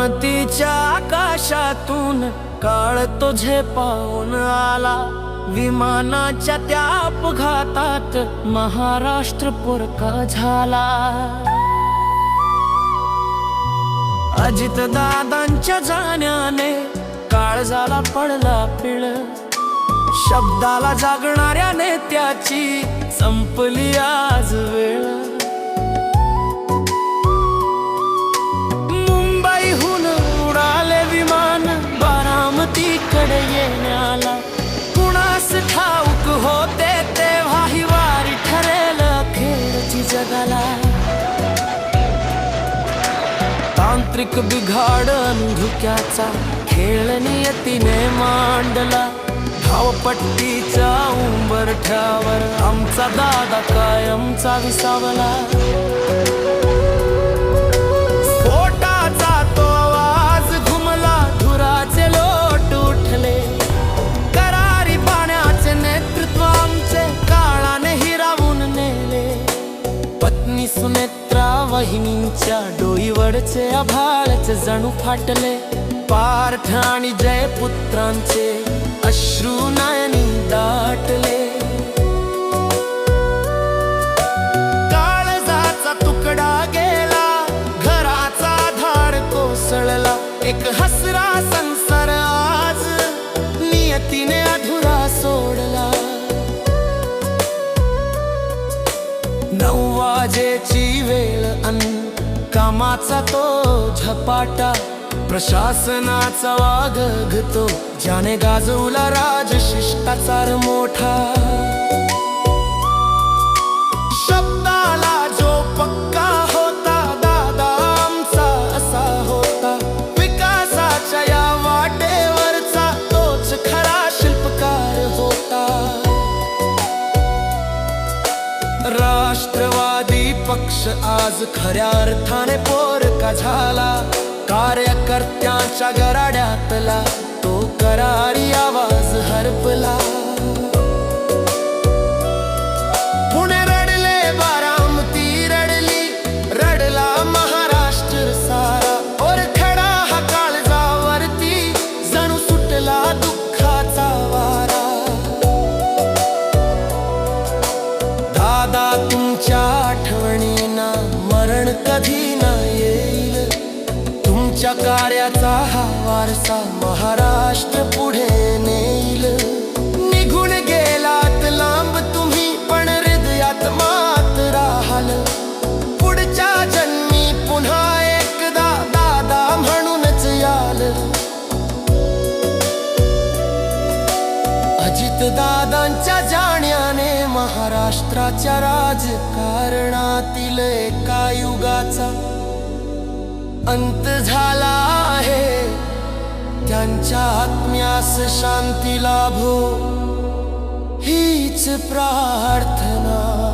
गमतीच्या आकाशातून काळ तुझे पाहून आला. विमानाच्या त्या अपघातात महाराष्ट्र पुरका झाला. अजित दादांच्या जाण्याने काळ झाला पडला पिळ. शब्दाला जागणाऱ्या नेत्याची संपली आज वेळ. तांत्रिक बिघाड धुक्याचा खेळ नियतीने मांडला. धावपट्टीच्या उंबरठ्यावर आमचा दादा कायमचा विसावला. स्फोटाचा तो आवाज घुमला धुराचे लोट उठले. करारी पाण्याचे नेतृत्व आमचे काळाने हिरावून नेले. पत्नी सुनेत्रा वहिनींच्या डोईवरचे आभाळचे जणू फाटले. पार्थ आणि जयपुत्रांचे अश्रू नयनी दाटले. काळजाचा तुकडा गेला घराचा धाड कोसळला. एक हसरा संसार आज नियतीने अधुरा सोडला. नऊ वाजेची कामाचा तो झपाटा प्रशासनाचा वागतो ज्याने गाजवला राजशिष्टाचार मोठा. देश आज खऱ्या अर्थाने पोरका झाला. कार्यकर्त्यांच्या गराड्यातला तो करारी आवाज. कधी ना येईल. तुमच्या कार्याचा हा वारसा महाराष्ट्र पुढे नेईल. निघून गेलात लांब तुम्ही पण हृदयात मात राहाल. पुढच्या जन्मी पुन्हा एकदा दादा म्हणूनच याल. अजित दादांच्या जाण्याने महाराष्ट्राच्या राजका एका अंत झाला आहे. त्यांच्या आत्म्यास शांती लाभो. हीच प्रार्थना.